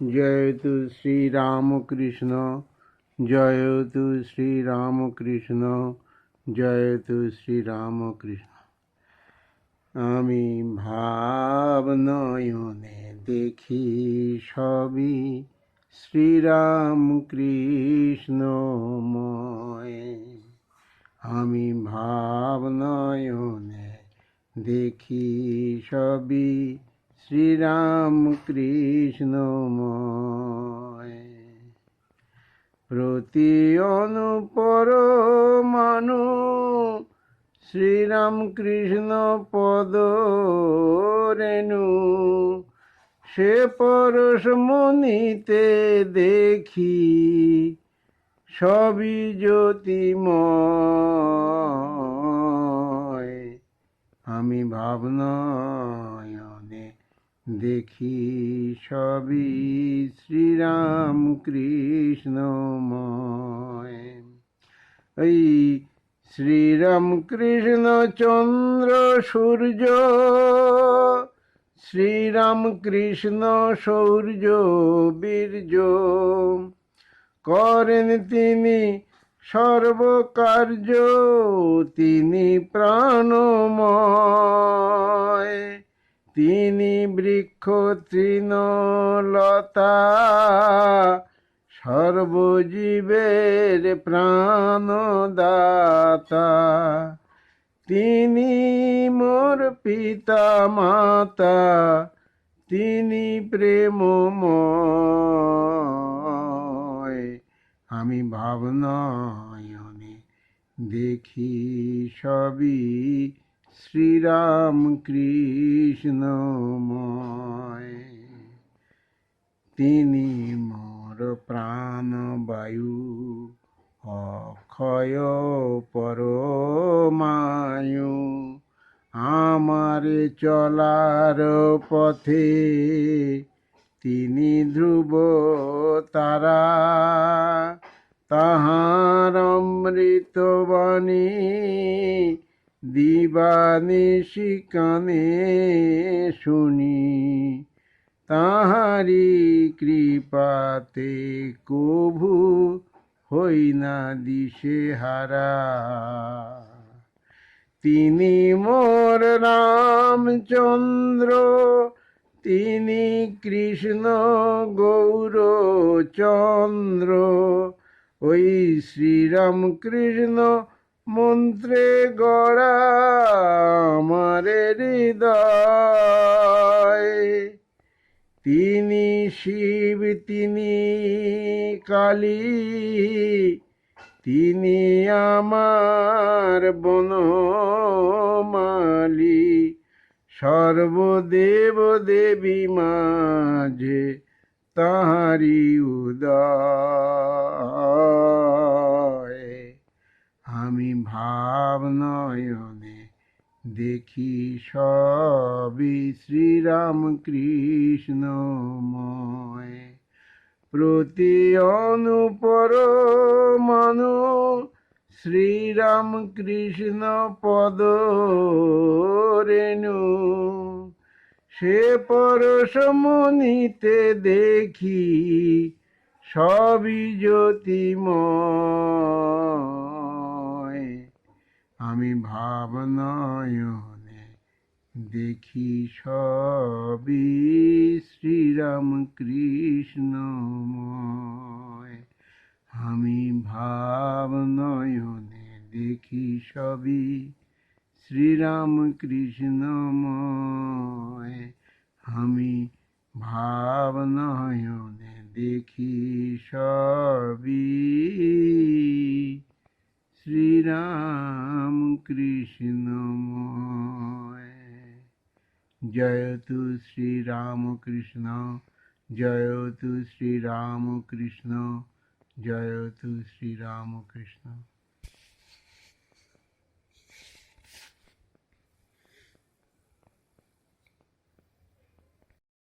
জয়তু শ্রীরামকৃষ্ণ জয়তু শ্রীরামকৃষ্ণ জয়তু শ্রীরামকৃষ্ণ আমি ভাব নয়নে দেখি সবই শ্রীরাম কৃষ্ণময় আমি ভাব নয়নে দেখি সবই শ্রীরাম কৃষ্ণময় প্রতি অনুপর মানু শ্রীরাম কৃষ্ণ পদ রেণু। সে পরশ মনিতে দেখি সবই জ্যোতিময়। আমি ভাবনয়নে দেখি সবই শ্রীরাম কৃষ্ণময়। এই শ্রীরাম কৃষ্ণ চন্দ্র সূর্য, শ্রীরাম কৃষ্ণ সৌর্য বীর্য, করেন তিনি সর্বকার্য, তিনি প্রাণময়। তিনি বৃক্ষ তৃণলতা, সর্বজীবের প্রাণদাতা। তিনি মোর পিতা মাতা তিনি প্রেমময়। আমি ভাবনয়নে দেখি সবই শ্রীরাম কৃষ্ণময় তিনি মোর প্রাণবায়ু অক্ষয় পরমায়ু। আমার চলার পথে তিনি ধ্রুব তারা, তাহার অমৃত বাণী দিবানিশি কানে শুনি, তাহারি কৃপাতে কভু হই না দিশে হারা। তিনি মোর রামচন্দ্র, তিনি কৃষ্ণ গৌরচন্দ্র ওই শ্রীরাম কৃষ্ণ মন্ত্রে গড়া আমার হৃদয়। তিনি শিব, তিনি কালী, তিনি আমার বনমালি সর্বদেব দেবী মাঝে তাহারি উদয়। আমি ভাব নয়নে দেখি সবই শ্রীরাম কৃষ্ণময় প্রতি অনুপর মানু শ্রীরাম কৃষ্ণ পদ রেণু। সে পরশ মনিতে দেখি সবই জ্যোতিময়। আমি ভাবনয়নে দেখি সবই শ্রীরাম কৃষ্ণময় আমি ভাবনয়নে দেখি সবই শ্রীরাম কৃষ্ণময় আমি ভাবনয়নে দেখি সবই শ্রীরাম কৃষ্ণময়। জয়তু শ্রীরামকৃষ্ণ জয়তু শ্রীরামকৃষ্ণ জয়তু শ্রীরাম কৃষ্ণ